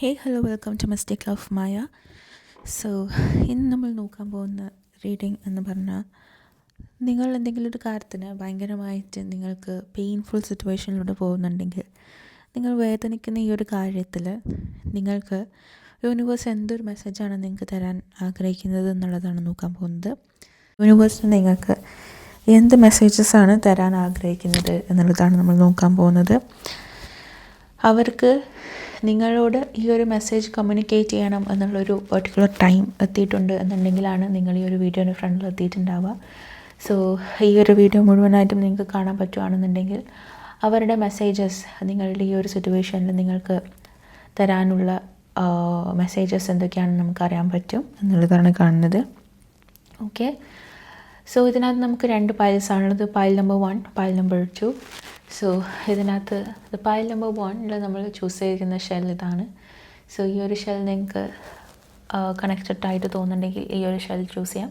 Hey hello welcome to mistake of Maya so ഇന്ന് നമ്മൾ നോക്കാൻ പോകുന്ന റീഡിങ് എന്ന് പറഞ്ഞാൽ നിങ്ങൾ എന്തെങ്കിലും ഒരു കാര്യത്തിന് ഭയങ്കരമായിട്ട് നിങ്ങൾക്ക് പെയിൻഫുൾ സിറ്റുവേഷനിലൂടെ പോകുന്നുണ്ടെങ്കിൽ നിങ്ങൾ വേദനിക്കുന്ന ഈ ഒരു കാര്യത്തിൽ നിങ്ങൾക്ക് യൂണിവേഴ്സ് എന്തൊരു മെസ്സേജാണ് നിങ്ങൾക്ക് തരാൻ ആഗ്രഹിക്കുന്നത് എന്നുള്ളതാണ് നോക്കാൻ പോകുന്നത്. യൂണിവേഴ്സിന് നിങ്ങൾക്ക് എന്ത് മെസ്സേജസാണ് തരാൻ ആഗ്രഹിക്കുന്നത് എന്നുള്ളതാണ് നമ്മൾ നോക്കാൻ പോകുന്നത്. അവർക്ക് നിങ്ങളോട് ഈ ഒരു മെസ്സേജ് കമ്മ്യൂണിക്കേറ്റ് ചെയ്യണം എന്നുള്ളൊരു പെർട്ടിക്കുലർ ടൈം എത്തിയിട്ടുണ്ട് എന്നുണ്ടെങ്കിലാണ് നിങ്ങൾ ഈ ഒരു വീഡിയോയുടെ ഫ്രണ്ടിൽ എത്തിയിട്ടുണ്ടാവുക. സോ ഈ ഒരു വീഡിയോ മുഴുവനായിട്ടും നിങ്ങൾക്ക് കാണാൻ പറ്റുകയാണെന്നുണ്ടെങ്കിൽ അവരുടെ മെസ്സേജസ് നിങ്ങളുടെ ഈ ഒരു സിറ്റുവേഷനിൽ നിങ്ങൾക്ക് തരാനുള്ള മെസ്സേജസ് എന്തൊക്കെയാണെന്ന് നമുക്ക് അറിയാൻ പറ്റും എന്നുള്ളതാണ് കാണുന്നത്. ഓക്കെ സോ ഇതിനകത്ത് നമുക്ക് രണ്ട് പൈൽസ് ആണുള്ളത്. Pile number one pile number two so ഇതിനകത്ത് പൈൽ നമ്പർ വണ്ണിൽ നമ്മൾ ചൂസ് ചെയ്തിരിക്കുന്ന ഷെൽ ഇതാണ്. സോ ഈ ഒരു ഷെൽ നിങ്ങൾക്ക് കണക്റ്റഡ് ആയിട്ട് തോന്നുന്നുണ്ടെങ്കിൽ ഈ ഒരു ഷെൽ ചൂസ് ചെയ്യാം.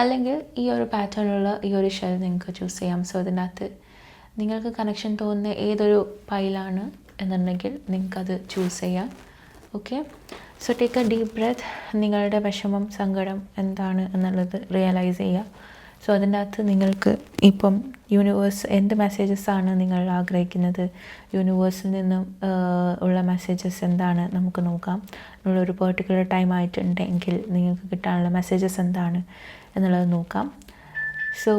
അല്ലെങ്കിൽ ഈ ഒരു പാറ്റേണിലുള്ള ഈ ഒരു ഷെൽ നിങ്ങൾക്ക് ചൂസ് ചെയ്യാം. സോ ഇതിനകത്ത് നിങ്ങൾക്ക് കണക്ഷൻ തോന്നുന്ന ഏതൊരു പൈലാണ് എന്നുണ്ടെങ്കിൽ നിങ്ങൾക്കത് ചൂസ് ചെയ്യാം. Okay so take a deep breath നിങ്ങളുടെ വിഷമം സങ്കടം എന്താണ് എന്നുള്ളത് റിയലൈസ് ചെയ്യുക. സോ അതിന്റെ അകത്ത് നിങ്ങൾക്ക് ഇപ്പം യൂണിവേഴ്സ് എന്ത് മെസ്സേജസ് ആണ് നിങ്ങൾ ആഗ്രഹിക്കുന്നത്? യൂണിവേഴ്സിൽ നിന്നും ഉള്ള മെസ്സേജസ് എന്താണ് നമുക്ക് നോക്കാം. ഒരു പെർട്ടിക്കുലർ ടൈം ആയിട്ടുണ്ടെങ്കിൽ നിങ്ങൾക്ക് കിട്ടാനുള്ള മെസ്സേജസ് എന്താണ് എന്നുള്ളത് നോക്കാം. സോ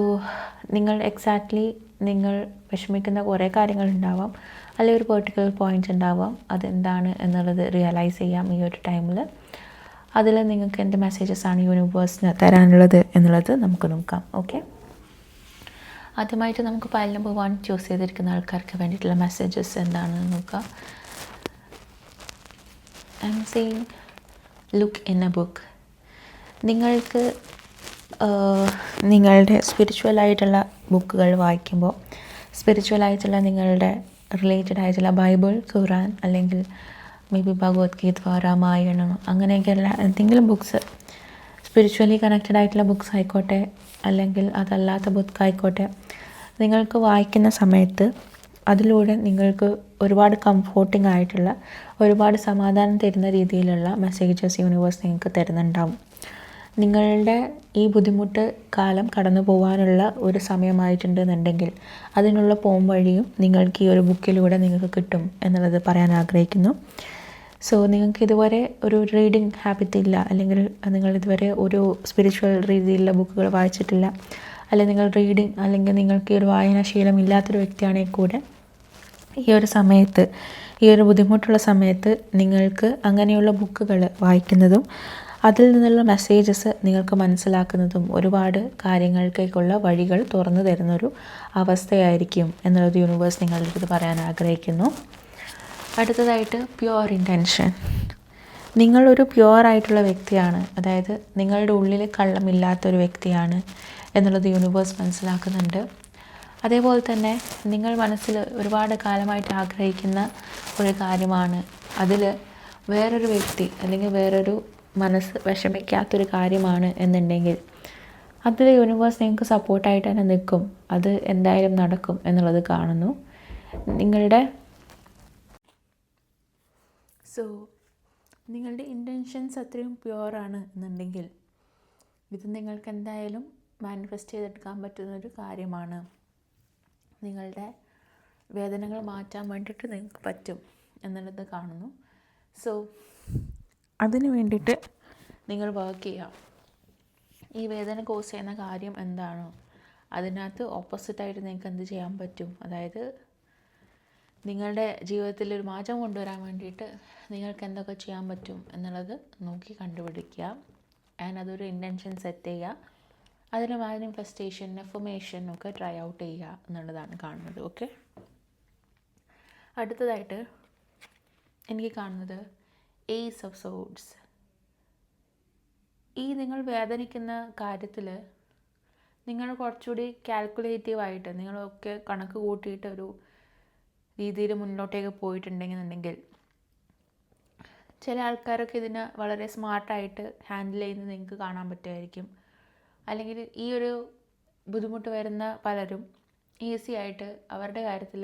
നിങ്ങൾ എക്സാക്ട്ലി നിങ്ങൾ വിഷമിക്കുന്ന കുറേ കാര്യങ്ങൾ ഉണ്ടാവാം. അല്ലെങ്കിൽ ഒരു പെർട്ടിക്കുലർ പോയിന്റ് ഉണ്ടാവാം. അതെന്താണ് എന്നുള്ളത് റിയലൈസ് ചെയ്യാം ഈ ഒരു ടൈമിൽ അതിൽ നിങ്ങൾക്ക് എന്ത് മെസ്സേജസ് ആണ് യൂണിവേഴ്സിന് തരാനുള്ളത് എന്നുള്ളത് നമുക്ക് നോക്കാം ഓക്കെ ആദ്യമായിട്ട് നമുക്ക് ഫയൽ നമ്പർ വൺ ചൂസ് ചെയ്തിരിക്കുന്ന ആൾക്കാർക്ക് വേണ്ടിയിട്ടുള്ള മെസ്സേജസ് എന്താണെന്ന് നോക്കാം. I'm saying look in a book നിങ്ങൾക്ക് നിങ്ങളുടെ സ്പിരിച്വൽ ആയിട്ടുള്ള ബുക്കുകൾ വായിക്കുമ്പോൾ സ്പിരിച്വൽ ആയിട്ടുള്ള നിങ്ങളുടെ റിലേറ്റഡ് ആയിട്ടുള്ള ബൈബിൾ ഖുറാൻ അല്ലെങ്കിൽ മേ ബി ഭഗവത്ഗീത രാമായണം അങ്ങനെയൊക്കെയുള്ള എന്തെങ്കിലും ബുക്സ് സ്പിരിച്വലി കണക്റ്റഡ് ആയിട്ടുള്ള ബുക്സ് ആയിക്കോട്ടെ അല്ലെങ്കിൽ അതല്ലാത്ത ബുക്ക് ആയിക്കോട്ടെ നിങ്ങൾക്ക് വായിക്കുന്ന സമയത്ത് അതിലൂടെ നിങ്ങൾക്ക് ഒരുപാട് കംഫോർട്ടിംഗ് ആയിട്ടുള്ള ഒരുപാട് സമാധാനം തരുന്ന രീതിയിലുള്ള മെസ്സേജസ് യൂണിവേഴ്സ് നിങ്ങൾക്ക് തരുന്നുണ്ടാവും. നിങ്ങളുടെ ഈ ബുദ്ധിമുട്ട് കാലം കടന്നു പോകാനുള്ള ഒരു സമയമായിട്ടുണ്ടെന്നുണ്ടെങ്കിൽ അതിനുള്ള പോം വഴിയും നിങ്ങൾക്ക് ഈ ഒരു ബുക്കിലൂടെ നിങ്ങൾക്ക് കിട്ടും എന്നുള്ളത് പറയാൻ ആഗ്രഹിക്കുന്നു. സോ നിങ്ങൾക്ക് ഇതുവരെ ഒരു റീഡിങ് ഹാബിറ്റ് ഇല്ല. അല്ലെങ്കിൽ നിങ്ങൾ ഇതുവരെ ഒരു സ്പിരിച്വൽ രീതിയിലുള്ള ബുക്കുകൾ വായിച്ചിട്ടില്ല. അല്ലെങ്കിൽ നിങ്ങൾ റീഡിങ് അല്ലെങ്കിൽ നിങ്ങൾക്ക് ഈ ഒരു വായനാശീലം ഇല്ലാത്തൊരു വ്യക്തിയാണെങ്കിൽ കൂടെ ഈ ഒരു സമയത്ത് ഈ ഒരു ബുദ്ധിമുട്ടുള്ള സമയത്ത് നിങ്ങൾക്ക് അങ്ങനെയുള്ള ബുക്കുകൾ വായിക്കുന്നതും അതിൽ നിന്നുള്ള മെസ്സേജസ് നിങ്ങൾക്ക് മനസ്സിലാക്കുന്നതും ഒരുപാട് കാര്യങ്ങൾക്കേക്കുള്ള വഴികൾ തുറന്നു തരുന്നൊരു അവസ്ഥയായിരിക്കും എന്നുള്ളത് യൂണിവേഴ്സ് നിങ്ങളുടെ അടുത്ത് പറയാൻ ആഗ്രഹിക്കുന്നു. അടുത്തതായിട്ട് പ്യുവർ ഇന്റൻഷൻ നിങ്ങളൊരു പ്യുവർ ആയിട്ടുള്ള വ്യക്തിയാണ്. അതായത് നിങ്ങളുടെ ഉള്ളിൽ കള്ളമില്ലാത്തൊരു വ്യക്തിയാണ് എന്നുള്ളത് യൂണിവേഴ്സ് മനസ്സിലാക്കുന്നുണ്ട്. അതേപോലെ തന്നെ നിങ്ങൾ മനസ്സിൽ ഒരുപാട് കാലമായിട്ട് ആഗ്രഹിക്കുന്ന ഒരു കാര്യമാണ്. അതിൽ വേറൊരു വ്യക്തി അല്ലെങ്കിൽ വേറൊരു മനസ്സ് വിഷമിക്കാത്തൊരു കാര്യമാണ് എന്നുണ്ടെങ്കിൽ അതിൽ യൂണിവേഴ്സ് നിങ്ങൾക്ക് സപ്പോർട്ടായിട്ട് തന്നെ നിൽക്കും. അത് എന്തായാലും നടക്കും എന്നുള്ളത് കാണുന്നു. നിങ്ങളുടെ സോ നിങ്ങളുടെ ഇന്റൻഷൻസ് അത്രയും പ്യുവറാണ് എന്നുണ്ടെങ്കിൽ ഇത് നിങ്ങൾക്ക് എന്തായാലും മാനിഫെസ്റ്റ് ചെയ്തെടുക്കാൻ പറ്റുന്നൊരു കാര്യമാണ്. നിങ്ങളുടെ വേദനകൾ മാറ്റാൻ വേണ്ടിയിട്ട് നിങ്ങൾക്ക് പറ്റും എന്നുള്ളത് കാണുന്നു. സോ അതിന് വേണ്ടിയിട്ട് നിങ്ങൾ വർക്ക് ചെയ്യാം ഈ വേദന കോസ് ചെയ്യുന്ന കാര്യം എന്താണോ? അതിനകത്ത് ഓപ്പോസിറ്റായിട്ട് നിങ്ങൾക്ക് എന്ത് ചെയ്യാൻ പറ്റും? അതായത് നിങ്ങളുടെ ജീവിതത്തിൽ ഒരു മാറ്റം കൊണ്ടുവരാൻ വേണ്ടിയിട്ട് നിങ്ങൾക്ക് എന്തൊക്കെ ചെയ്യാൻ പറ്റും എന്നുള്ളത് നോക്കി കണ്ടുപിടിക്കുക. ആൻഡ് അതൊരു ഇന്റൻഷൻ സെറ്റ് ചെയ്യുക. അതിന് മാനിഫെസ്റ്റേഷൻ എഫർമേഷൻ ഒക്കെ ട്രൈ ഔട്ട് ചെയ്യുക എന്നുള്ളതാണ് കാണുന്നത്. ഓക്കെ അടുത്തതായിട്ട് എനിക്ക് കാണുന്നത് എയ്സ് ഓഫ് സോഡ്സ് ഈ നിങ്ങൾ വേദനിക്കുന്ന കാര്യത്തിൽ നിങ്ങൾ കുറച്ചുകൂടി കാൽക്കുലേറ്റീവായിട്ട് നിങ്ങളൊക്കെ കണക്ക് കൂട്ടിയിട്ട് ഒരു രീതിയിൽ മുന്നോട്ടേക്ക് പോയിട്ടുണ്ടെന്നുണ്ടെങ്കിൽ ചില ആൾക്കാരൊക്കെ ഇതിനെ വളരെ സ്മാർട്ടായിട്ട് ഹാൻഡിൽ ചെയ്യുന്നത് നിങ്ങൾക്ക് കാണാൻ പറ്റുമായിരിക്കും. അല്ലെങ്കിൽ ഈ ഒരു ബുദ്ധിമുട്ട് വരുന്ന പലരും ഈസി ആയിട്ട് അവരുടെ കാര്യത്തിൽ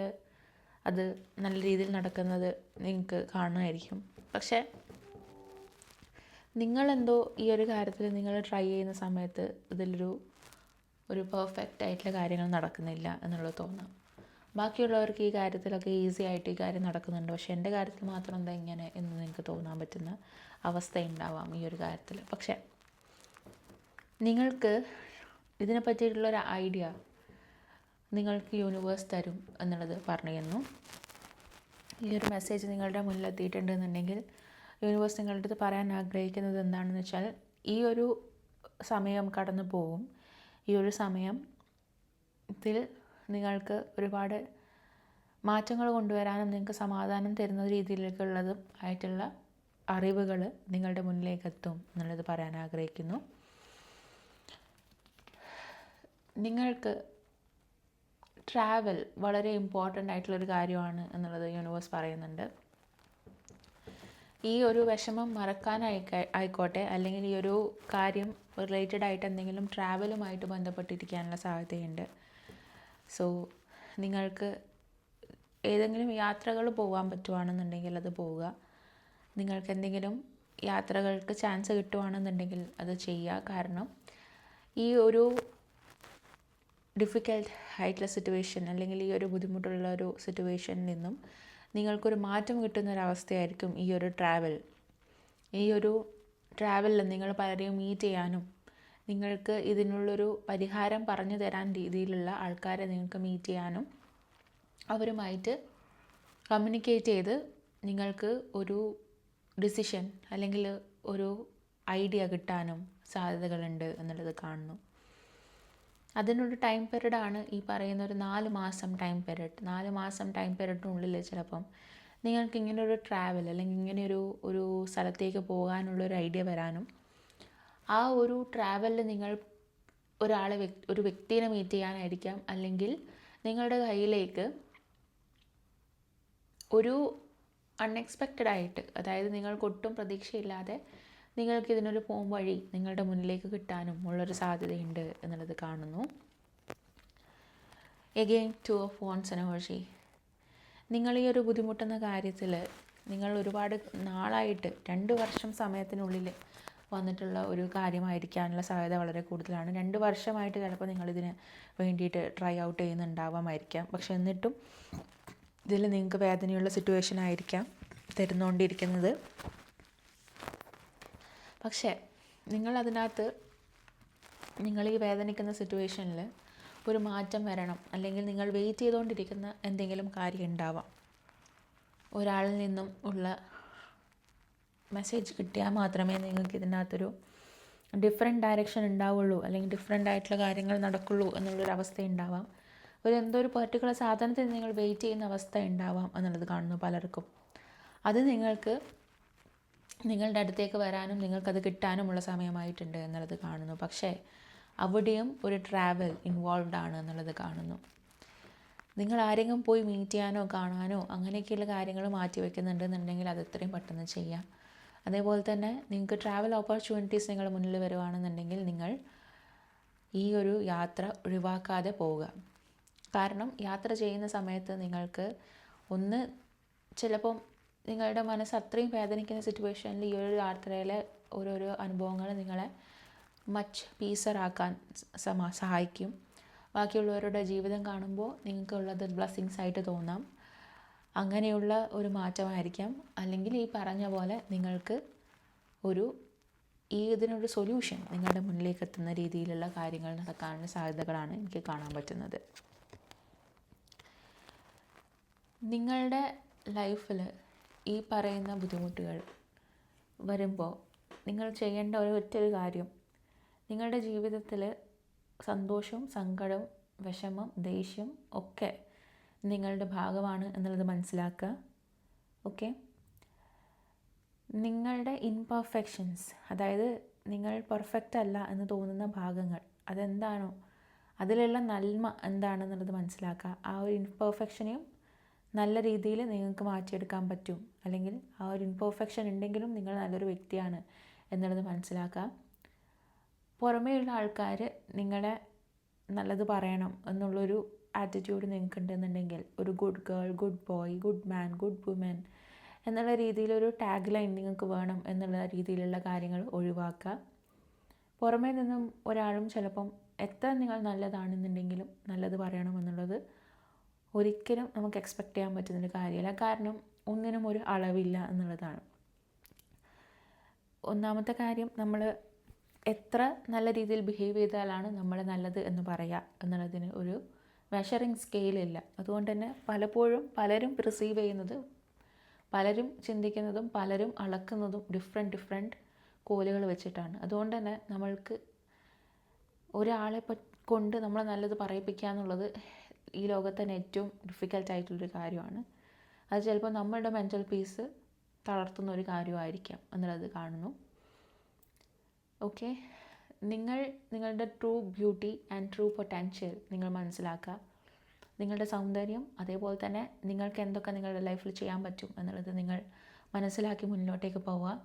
അത് നല്ല രീതിയിൽ നടക്കുന്നത് നിങ്ങൾക്ക് കാണുമായിരിക്കും. പക്ഷേ നിങ്ങളെന്തോ ഈ ഒരു കാര്യത്തിൽ നിങ്ങൾ ട്രൈ ചെയ്യുന്ന സമയത്ത് ഇതിലൊരു ഒരു പെർഫെക്റ്റ് ആയിട്ടുള്ള കാര്യങ്ങൾ നടക്കുന്നില്ല എന്നുള്ളത് തോന്നാം. ബാക്കിയുള്ളവർക്ക് ഈ കാര്യത്തിലൊക്കെ ഈസി ആയിട്ട് ഈ കാര്യം നടക്കുന്നുണ്ട്. പക്ഷേ എന്റെ കാര്യത്തിൽ മാത്രം എന്താ ഇങ്ങനെ എന്ന് നിങ്ങൾക്ക് തോന്നാൻ പറ്റുന്ന അവസ്ഥയുണ്ടാവാം ഈ ഒരു കാര്യത്തിൽ പക്ഷേ നിങ്ങൾക്ക് ഇതിനെ പറ്റിയിട്ടുള്ളൊരു ഐഡിയ നിങ്ങൾക്ക് യൂണിവേഴ്സ് തരും എന്നുള്ളത് പറഞ്ഞിരുന്നു ഈ ഒരു മെസ്സേജ് നിങ്ങളുടെ മുന്നിൽ എത്തിയിട്ടുണ്ടെന്നുണ്ടെങ്കിൽ യൂണിവേഴ്സ് നിങ്ങളുടെ അടുത്ത് പറയാൻ ആഗ്രഹിക്കുന്നത് എന്താണെന്ന് വെച്ചാൽ ഈ ഒരു സമയം കടന്നു പോകും ഈ ഒരു സമയം ത്തിൽ നിങ്ങൾക്ക് ഒരുപാട് മാറ്റങ്ങൾ കൊണ്ടുവരാനും നിങ്ങൾക്ക് സമാധാനം തരുന്ന രീതിയിലേക്കുള്ളതും ആയിട്ടുള്ള അറിവുകൾ നിങ്ങളുടെ മുന്നിലേക്ക് എത്തും എന്നുള്ളത് പറയാൻ ആഗ്രഹിക്കുന്നു. നിങ്ങൾക്ക് ട്രാവൽ വളരെ ഇമ്പോർട്ടന്റ് ആയിട്ടുള്ളൊരു കാര്യമാണ് എന്നുള്ളത് യൂണിവേഴ്സ് പറയുന്നുണ്ട്. ഈ ഒരു വിഷമം മറക്കാനായി ആയിക്കോട്ടെ. അല്ലെങ്കിൽ ഈ ഒരു കാര്യം റിലേറ്റഡ് ആയിട്ട് എന്തെങ്കിലും ട്രാവലുമായിട്ട് ബന്ധപ്പെട്ടിരിക്കാനുള്ള സാധ്യതയുണ്ട്. സോ നിങ്ങൾക്ക് ഏതെങ്കിലും യാത്രകൾ പോകാൻ പറ്റുവാണെന്നുണ്ടെങ്കിൽ അത് പോവുക. നിങ്ങൾക്ക് എന്തെങ്കിലും യാത്രകൾക്ക് ചാൻസ് കിട്ടുവാണെന്നുണ്ടെങ്കിൽ അത് ചെയ്യുക കാരണം ഈ ഒരു ഡിഫിക്കൽട്ട് ആയിട്ടുള്ള സിറ്റുവേഷൻ അല്ലെങ്കിൽ ഈ ഒരു ബുദ്ധിമുട്ടുള്ള ഒരു സിറ്റുവേഷനിൽ നിന്നും നിങ്ങൾക്കൊരു മാറ്റം കിട്ടുന്ന ഒരു അവസ്ഥയായിരിക്കും ഈ ഒരു ട്രാവൽ ഈ ഒരു ട്രാവലിൽ നിങ്ങൾ പലരെയും മീറ്റ് ചെയ്യാനും നിങ്ങൾക്ക് ഇതിനുള്ളൊരു പരിഹാരം പറഞ്ഞു തരാൻ രീതിയിലുള്ള ആൾക്കാരെ നിങ്ങൾക്ക് മീറ്റ് ചെയ്യാനും അവരുമായിട്ട് കമ്മ്യൂണിക്കേറ്റ് ചെയ്ത് നിങ്ങൾക്ക് ഒരു ഡിസിഷൻ അല്ലെങ്കിൽ ഒരു ഐഡിയ കിട്ടാനും സാധ്യതകളുണ്ട് എന്നുള്ളത് കാണുന്നു. അതിനൊരു ടൈം പീരീഡാണ് ഈ പറയുന്ന ഒരു നാല് മാസം ടൈം പീരീഡ് നാല് മാസം ടൈം പീരീഡിനുള്ളിൽ ചിലപ്പം നിങ്ങൾക്ക് ഇങ്ങനെ ഒരു ട്രാവൽ അല്ലെങ്കിൽ ഇങ്ങനെ ഒരു ഒരു സ്ഥലത്തേക്ക് പോകാനുള്ള ഒരു ഐഡിയ വരാനും ആ ഒരു ട്രാവലിൽ നിങ്ങൾ ഒരാളെ ഒരു വ്യക്തിയെ മീറ്റ് ചെയ്യാനായിരിക്കാം. അല്ലെങ്കിൽ നിങ്ങളുടെ കയ്യിലേക്ക് ഒരു അൺഎക്സ്പെക്റ്റഡ് ആയിട്ട് അതായത് നിങ്ങൾക്ക് ഒട്ടും പ്രതീക്ഷയില്ലാതെ നിങ്ങൾക്ക് ഇതിനൊരു പോം വഴി നിങ്ങളുടെ മുന്നിലേക്ക് കിട്ടാനും ഉള്ളൊരു സാധ്യതയുണ്ട് എന്നുള്ളത് കാണുന്നു. Again two of wands energy നിങ്ങൾ ഈ ഒരു ബുദ്ധിമുട്ടുന്ന കാര്യത്തിൽ നിങ്ങൾ ഒരുപാട് നാളായിട്ട് രണ്ട് വർഷം സമയത്തിനുള്ളിൽ വന്നിട്ടുള്ള ഒരു കാര്യമായിരിക്കാനുള്ള സാധ്യത വളരെ കൂടുതലാണ്. രണ്ട് വർഷമായിട്ട് ചിലപ്പോൾ നിങ്ങളിതിന് വേണ്ടിയിട്ട് ട്രൈ ഔട്ട് ചെയ്യുന്നുണ്ടാവാമായിരിക്കാം. പക്ഷെ എന്നിട്ടും ഇതിൽ നിങ്ങൾക്ക് വേദനയുള്ള സിറ്റുവേഷൻ ആയിരിക്കാം തരുന്നുകൊണ്ടിരിക്കുന്നത് പക്ഷേ നിങ്ങളതിനകത്ത് നിങ്ങൾ ഈ വേദനിക്കുന്ന സിറ്റുവേഷനിൽ ഒരു മാറ്റം വരണം. അല്ലെങ്കിൽ നിങ്ങൾ വെയിറ്റ് ചെയ്തുകൊണ്ടിരിക്കുന്ന എന്തെങ്കിലും കാര്യം ഉണ്ടാവാം. ഒരാളിൽ നിന്നും ഉള്ള മെസ്സേജ് കിട്ടിയാൽ മാത്രമേ നിങ്ങൾക്ക് ഇതിനകത്തൊരു ഡിഫറെന്റ് ഡയറക്ഷൻ ഉണ്ടാവുള്ളൂ അല്ലെങ്കിൽ ഡിഫറെന്റ് ആയിട്ടുള്ള കാര്യങ്ങൾ നടക്കുള്ളൂ എന്നുള്ളൊരു അവസ്ഥ ഉണ്ടാവാം. ഒരു എന്തോ ഒരു പെർട്ടിക്കുലർ സാധനത്തിന് നിങ്ങൾ വെയിറ്റ് ചെയ്യുന്ന അവസ്ഥ ഉണ്ടാവാം എന്നുള്ളത് കാണുന്നു പലർക്കും. അത് നിങ്ങൾക്ക് നിങ്ങളുടെ അടുത്തേക്ക് വരാനും നിങ്ങൾക്കത് കിട്ടാനുമുള്ള സമയമായിട്ടുണ്ട് എന്നുള്ളത് കാണുന്നു. പക്ഷേ അവിടെയും ഒരു ട്രാവൽ ഇൻവോൾവ്ഡ് ആണ് എന്നുള്ളത് കാണുന്നു. നിങ്ങൾ ആരെങ്കിലും പോയി മീറ്റ് ചെയ്യാനോ കാണാനോ അങ്ങനെയൊക്കെയുള്ള കാര്യങ്ങൾ മാറ്റി വയ്ക്കുന്നുണ്ടെന്നുണ്ടെങ്കിൽ അത് എത്രയും പെട്ടെന്ന് ചെയ്യാം. അതേപോലെ തന്നെ നിങ്ങൾക്ക് ട്രാവൽ ഓപ്പർച്യൂണിറ്റീസ് നിങ്ങളുടെ മുന്നിൽ വരുവാണെന്നുണ്ടെങ്കിൽ നിങ്ങൾ ഈ ഒരു യാത്ര ഒഴിവാക്കാതെ പോവുക. കാരണം യാത്ര ചെയ്യുന്ന സമയത്ത് നിങ്ങൾക്ക് ഒന്ന് ചിലപ്പം നിങ്ങളുടെ മനസ്സ് അത്രയും വേദനിക്കുന്ന സിറ്റുവേഷനിൽ ഈ ഒരു യാത്രയിലെ ഓരോരോ അനുഭവങ്ങൾ നിങ്ങളെ മച്ച് പീസറാക്കാൻ സഹായിക്കും. ബാക്കിയുള്ളവരുടെ ജീവിതം കാണുമ്പോൾ നിങ്ങൾക്കുള്ളത് ബ്ലെസ്സിങ്സ് ആയിട്ട് തോന്നാം. അങ്ങനെയുള്ള ഒരു മാറ്റമായിരിക്കാം. അല്ലെങ്കിൽ ഈ പറഞ്ഞ പോലെ നിങ്ങൾക്ക് ഒരു ഈ ഇതിനൊരു സൊല്യൂഷൻ നിങ്ങളുടെ മുന്നിലേക്ക് എത്തുന്ന രീതിയിലുള്ള കാര്യങ്ങൾ നടക്കാനുള്ള സാധ്യതകളാണ് എനിക്ക് കാണാൻ പറ്റുന്നത്. നിങ്ങളുടെ ലൈഫിൽ ഈ പറയുന്ന ബുദ്ധിമുട്ടുകൾ വരുമ്പോൾ നിങ്ങൾ ചെയ്യേണ്ട ഒരു ഒറ്റൊരു കാര്യം നിങ്ങളുടെ ജീവിതത്തിൽ സന്തോഷവും സങ്കടവും വിഷമം ദേഷ്യം ഒക്കെ നിങ്ങളുടെ ഭാഗമാണ് എന്നുള്ളത് മനസ്സിലാക്കുക. ഓക്കെ നിങ്ങളുടെ ഇൻപെർഫെക്ഷൻസ് അതായത് നിങ്ങൾ പെർഫെക്റ്റ് അല്ല എന്ന് തോന്നുന്ന ഭാഗങ്ങൾ അതെന്താണോ അതിലുള്ള നന്മ എന്താണെന്നുള്ളത് മനസ്സിലാക്കുക. ആ ഒരു ഇൻപെർഫെക്ഷനെയും നല്ല രീതിയിൽ നിങ്ങൾക്ക് മാറ്റിയെടുക്കാൻ പറ്റും. അല്ലെങ്കിൽ ആ ഒരു ഇൻപെർഫെക്ഷൻ ഉണ്ടെങ്കിലും നിങ്ങൾ നല്ലൊരു വ്യക്തിയാണ് എന്നുള്ളത് മനസ്സിലാക്കുക. പുറമേയുള്ള ആൾക്കാർ നിങ്ങളെ നല്ലത് പറയണം എന്നുള്ളൊരു ആറ്റിറ്റ്യൂഡ് നിങ്ങൾക്ക് ഉണ്ടെന്നുണ്ടെങ്കിൽ ഒരു good girl good boy good man good woman എന്നുള്ള രീതിയിലൊരു ടാഗ് ലൈൻ നിങ്ങൾക്ക് വേണം എന്നുള്ള രീതിയിലുള്ള കാര്യങ്ങൾ ഒഴിവാക്കുക. പുറമേ നിന്നും ഒരാളും ചിലപ്പം എത്ര നിങ്ങൾ നല്ലതാണെന്നുണ്ടെങ്കിലും നല്ലത് പറയണമെന്നുള്ളത് ഒരിക്കലും നമുക്ക് എക്സ്പെക്റ്റ് ചെയ്യാൻ പറ്റുന്നൊരു കാര്യമല്ല. കാരണം ഒന്നിനും ഒരു അളവില്ല എന്നുള്ളതാണ്. ഒന്നാമത്തെ കാര്യം നമ്മൾ എത്ര നല്ല രീതിയിൽ ബിഹേവ് ചെയ്താലാണ് നമ്മൾ നല്ലത് എന്ന് പറയുക എന്നുള്ളതിന് ഒരു മെഷറിങ് സ്കെയിലില്ല അതുകൊണ്ട് തന്നെ പലപ്പോഴും പലരും പ്രിസീവ് ചെയ്യുന്നത് പലരും ചിന്തിക്കുന്നതും പലരും അളക്കുന്നതും ഡിഫറെന്റ് ഡിഫറെന്റ് കോലുകൾ വെച്ചിട്ടാണ്. അതുകൊണ്ട് തന്നെ നമ്മൾക്ക് ഒരാളെ കൊണ്ട് നമ്മളെ നല്ലത് പറയിപ്പിക്കുക എന്നുള്ളത് ഈ ലോകത്ത് തന്നെ ഏറ്റവും ഡിഫിക്കൽട്ടായിട്ടുള്ളൊരു കാര്യമാണ്. അത് ചിലപ്പോൾ നമ്മളുടെ മെന്റൽ പീസ് തളർത്തുന്ന ഒരു കാര്യമായിരിക്കാം എന്നുള്ളത് കാണുന്നു. ഓക്കെ നിങ്ങൾ നിങ്ങളുടെ true beauty and true potential നിങ്ങൾ മനസ്സിലാക്കുക. നിങ്ങളുടെ സൗന്ദര്യം അതേപോലെ തന്നെ നിങ്ങൾക്ക് എന്തൊക്കെ നിങ്ങളുടെ ലൈഫിൽ ചെയ്യാൻ പറ്റും എന്നുള്ളത് നിങ്ങൾ മനസ്സിലാക്കി മുന്നോട്ടേക്ക് പോവുക.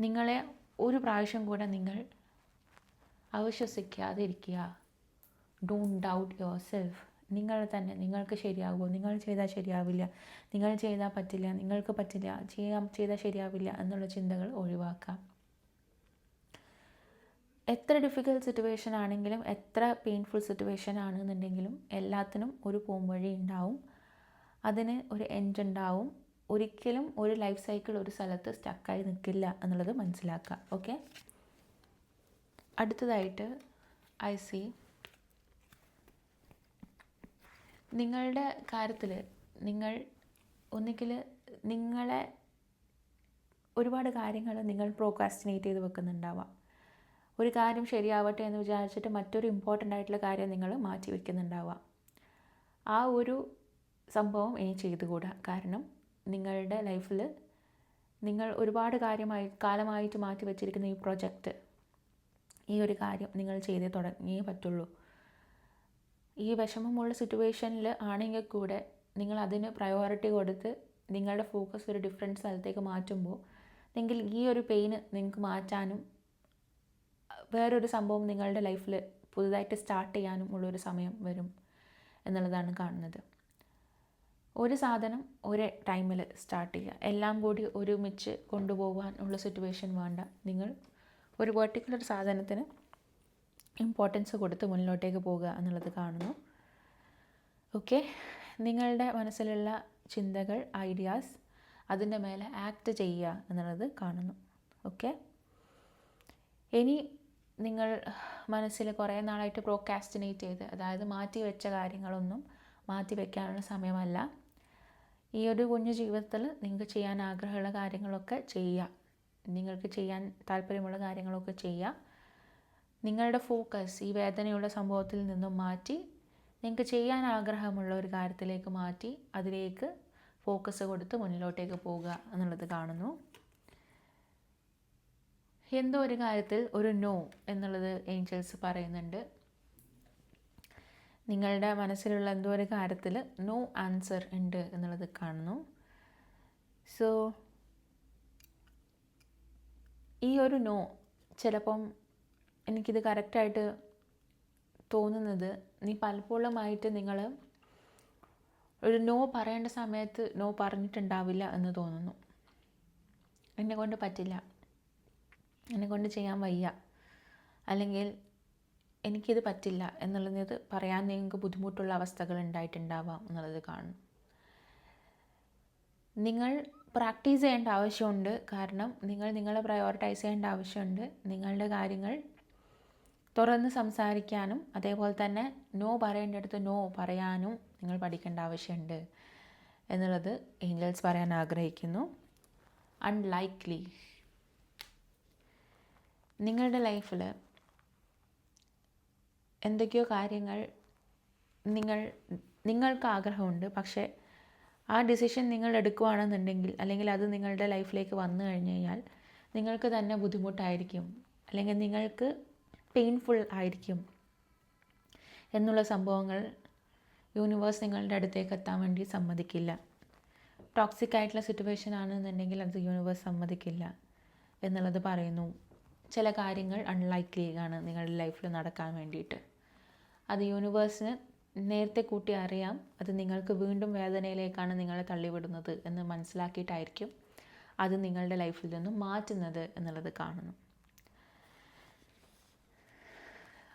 നിങ്ങളെ ഒരു പ്രാവശ്യം കൂടെ നിങ്ങൾ അവിശ്വസിക്കാതിരിക്കുക. ഡോണ്ട് ഡൗട്ട് യുവർ സെൽഫ് നിങ്ങൾ തന്നെ നിങ്ങൾക്ക് ശരിയാകുമോ നിങ്ങൾ ചെയ്താൽ ശരിയാവില്ല. നിങ്ങൾ ചെയ്താൽ പറ്റില്ല. നിങ്ങൾക്ക് പറ്റില്ല. ചെയ്യാം ചെയ്താൽ ശരിയാവില്ല എന്നുള്ള ചിന്തകൾ ഒഴിവാക്കാം എത്ര ഡിഫിക്കൽട്ട് സിറ്റുവേഷൻ ആണെങ്കിലും എത്ര പെയിൻഫുൾ സിറ്റുവേഷൻ ആണെന്നുണ്ടെങ്കിലും എല്ലാത്തിനും ഒരു പോംവഴി ഉണ്ടാവും. അതിന് ഒരു എൻഡ് ഉണ്ടാവും. ഒരിക്കലും ഒരു ലൈഫ് സൈക്കിൾ ഒരു സ്ഥലത്ത് സ്റ്റക്കായി നിൽക്കില്ല എന്നുള്ളത് മനസ്സിലാക്കുക. ഓക്കെ അടുത്തതായിട്ട് ഐ സി നിങ്ങളുടെ കാര്യത്തിൽ നിങ്ങൾ ഒന്നുകിൽ നിങ്ങളെ ഒരുപാട് കാര്യങ്ങൾ നിങ്ങൾ പ്രോക്കാസ്റ്റിനേറ്റ് ചെയ്ത് വെക്കുന്നുണ്ടാവാം. ഒരു കാര്യം ശരിയാവട്ടെ എന്ന് വിചാരിച്ചിട്ട് മറ്റൊരു ഇമ്പോർട്ടന്റ് ആയിട്ടുള്ള കാര്യം നിങ്ങൾ മാറ്റി വയ്ക്കുന്നുണ്ടാവുക ആ ഒരു സംഭവം ഇനി ചെയ്തുകൂടാ. കാരണം നിങ്ങളുടെ ലൈഫിൽ നിങ്ങൾ ഒരുപാട് കാര്യമായി കാലമായിട്ട് മാറ്റി വെച്ചിരിക്കുന്ന ഈ പ്രൊജക്റ്റ് ഈ ഒരു കാര്യം നിങ്ങൾ ചെയ്തേ തുടങ്ങിയേ പറ്റുള്ളൂ. ഈ വിഷമമുള്ള സിറ്റുവേഷനിൽ ആണെങ്കിൽ കൂടെ നിങ്ങൾ അതിന് പ്രയോറിറ്റി കൊടുത്ത് നിങ്ങളുടെ ഫോക്കസ് ഒരു ഡിഫറെന്റ് സ്ഥലത്തേക്ക് മാറ്റുമ്പോൾ എങ്കിൽ ഈ ഒരു പെയിന് നിങ്ങൾക്ക് മാറ്റാനും വേറൊരു സംഭവം നിങ്ങളുടെ ലൈഫിൽ പുതുതായിട്ട് സ്റ്റാർട്ട് ചെയ്യാനും ഉള്ളൊരു സമയം വരും എന്നുള്ളതാണ് കാണുന്നത്. ഒരു സാധനം ഒരേ ടൈമിൽ സ്റ്റാർട്ട് ചെയ്യുക. എല്ലാം കൂടി ഒരുമിച്ച് കൊണ്ടുപോകാൻ ഉള്ള സിറ്റുവേഷൻ വേണ്ട. നിങ്ങൾ ഒരു പെർട്ടിക്കുലർ സാധനത്തിന് ഇമ്പോർട്ടൻസ് കൊടുത്ത് മുന്നിലോട്ടേക്ക് പോകുക എന്നുള്ളത് കാണുന്നു. ഓക്കെ നിങ്ങളുടെ മനസ്സിലുള്ള ചിന്തകൾ ഐഡിയാസ് അതിന്റെ മേലെ ആക്ട് ചെയ്യുക എന്നുള്ളത് കാണുന്നു. ഓക്കെ ഇനി നിങ്ങൾ മനസ്സിൽ കുറേ നാളായിട്ട് പ്രോക്കാസ്റ്റിനേറ്റ് ചെയ്ത് അതായത് മാറ്റി വെച്ച കാര്യങ്ങളൊന്നും മാറ്റി വെക്കാനുള്ള സമയമല്ല. ഈ ഒരു കുഞ്ഞു ജീവിതത്തിൽ നിങ്ങൾക്ക് ചെയ്യാൻ ആഗ്രഹമുള്ള കാര്യങ്ങളൊക്കെ ചെയ്യുക. നിങ്ങൾക്ക് ചെയ്യാൻ താല്പര്യമുള്ള കാര്യങ്ങളൊക്കെ ചെയ്യുക. നിങ്ങളുടെ ഫോക്കസ് ഈ വേദനയുള്ള സംഭവത്തിൽ നിന്നും മാറ്റി നിങ്ങൾക്ക് ചെയ്യാൻ ആഗ്രഹമുള്ള ഒരു കാര്യത്തിലേക്ക് മാറ്റി അതിലേക്ക് ഫോക്കസ് കൊടുത്ത് മുന്നിലോട്ടേക്ക് പോവുക എന്നുള്ളത് കാണുന്നു. എന്തോ ഒരു കാര്യത്തിൽ ഒരു നോ എന്നുള്ളത് ഏഞ്ചൽസ് പറയുന്നുണ്ട്. നിങ്ങളുടെ മനസ്സിലുള്ള എന്തോ ഒരു കാര്യത്തിൽ നോ ആൻസർ ഉണ്ട് എന്നുള്ളത് കാണുന്നു. സോ ഈ ഒരു നോ ചിലപ്പം എനിക്കിത് കറക്റ്റായിട്ട് തോന്നുന്നത് നീ പലപ്പോഴുമായിട്ട് നിങ്ങൾ ഒരു നോ പറയേണ്ട സമയത്ത് നോ പറഞ്ഞിട്ടുണ്ടാവില്ല എന്ന് തോന്നുന്നു. എന്നെ കൊണ്ട് പറ്റില്ല. എന്നെ കൊണ്ട് ചെയ്യാൻ വയ്യ. അല്ലെങ്കിൽ എനിക്കിത് പറ്റില്ല എന്നുള്ളത് പറയാൻ നിങ്ങൾക്ക് ബുദ്ധിമുട്ടുള്ള അവസ്ഥകൾ ഉണ്ടായിട്ടുണ്ടാവാം എന്നുള്ളത് കാണും. നിങ്ങൾ പ്രാക്ടീസ് ചെയ്യേണ്ട ആവശ്യമുണ്ട്. കാരണം നിങ്ങൾ നിങ്ങളെ പ്രയോറിറ്റൈസ് ചെയ്യേണ്ട ആവശ്യമുണ്ട്. നിങ്ങളുടെ കാര്യങ്ങൾ തുറന്ന് സംസാരിക്കാനും അതേപോലെ തന്നെ നോ പറയേണ്ടടുത്ത് നോ പറയാനും നിങ്ങൾ പഠിക്കേണ്ട ആവശ്യമുണ്ട് എന്നുള്ളത് ഏഞ്ചൽസ് പറയാൻ ആഗ്രഹിക്കുന്നു. അൺലൈക്ലി നിങ്ങളുടെ ലൈഫിൽ എന്തൊക്കെയോ കാര്യങ്ങൾ നിങ്ങൾ നിങ്ങൾക്ക് ആഗ്രഹമുണ്ട് പക്ഷേ ആ ഡിസിഷൻ നിങ്ങൾ എടുക്കുകയാണെന്നുണ്ടെങ്കിൽ അല്ലെങ്കിൽ അത് നിങ്ങളുടെ ലൈഫിലേക്ക് വന്നു കഴിഞ്ഞ് കഴിഞ്ഞാൽ നിങ്ങൾക്ക് തന്നെ ബുദ്ധിമുട്ടായിരിക്കും അല്ലെങ്കിൽ നിങ്ങൾക്ക് പെയിൻഫുൾ ആയിരിക്കും എന്നുള്ള സംഭവങ്ങൾ യൂണിവേഴ്സ് നിങ്ങളുടെ അടുത്തേക്ക് എത്താൻ വേണ്ടി സമ്മതിക്കില്ല. ടോക്സിക് ആയിട്ടുള്ള സിറ്റുവേഷൻ ആണെന്നുണ്ടെങ്കിൽ അത് യൂണിവേഴ്സ് സമ്മതിക്കില്ല എന്നുള്ളത് പറയുന്നു. ചില കാര്യങ്ങൾ അൺലൈക്ലിയാണ് നിങ്ങളുടെ ലൈഫിൽ നടക്കാൻ വേണ്ടിയിട്ട്. അത് യൂണിവേഴ്സിന് നേരത്തെ കൂട്ടി അറിയാം. അത് നിങ്ങൾക്ക് വീണ്ടും വേദനയിലേക്കാണ് നിങ്ങളെ തള്ളിവിടുന്നത് എന്ന് മനസ്സിലാക്കിയിട്ടായിരിക്കും അത് നിങ്ങളുടെ ലൈഫിൽ നിന്നും മാറ്റുന്നത് എന്നുള്ളത് കാണുന്നു.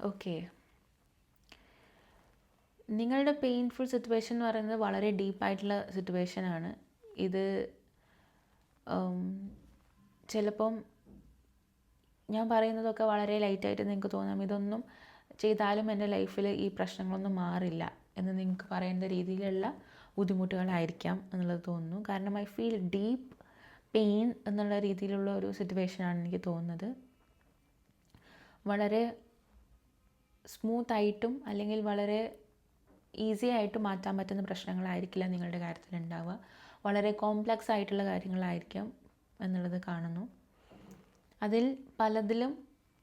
ഓക്കെ നിങ്ങളുടെ പെയിൻഫുൾ സിറ്റുവേഷൻ എന്ന് പറയുന്നത് വളരെ ഡീപ്പായിട്ടുള്ള സിറ്റുവേഷനാണ് ഇത് ചിലപ്പം ഞാൻ പറയുന്നതൊക്കെ വളരെ ലൈറ്റായിട്ട് നിങ്ങൾക്ക് തോന്നാം. ഇതൊന്നും ചെയ്താലും എന്റെ ലൈഫിൽ ഈ പ്രശ്നങ്ങളൊന്നും മാറില്ല എന്ന് നിങ്ങൾക്ക് പറയുന്ന രീതിയിലുള്ള ബുദ്ധിമുട്ടുകളായിരിക്കാം എന്നുള്ളത് തോന്നുന്നു. കാരണം ഐ ഫീൽ ഡീപ്പ് പെയിൻ എന്നുള്ള രീതിയിലുള്ള ഒരു സിറ്റുവേഷനാണ് എനിക്ക് തോന്നുന്നത്. വളരെ സ്മൂത്തായിട്ടും അല്ലെങ്കിൽ വളരെ ഈസി ആയിട്ട് മാറ്റാൻ പറ്റുന്ന പ്രശ്നങ്ങളായിരിക്കില്ല നിങ്ങളുടെ കാര്യത്തിൽ ഉണ്ടാവുക വളരെ കോംപ്ലക്സ് ആയിട്ടുള്ള കാര്യങ്ങളായിരിക്കാം എന്നുള്ളത് കാണുന്നു. അതിൽ പലതിലും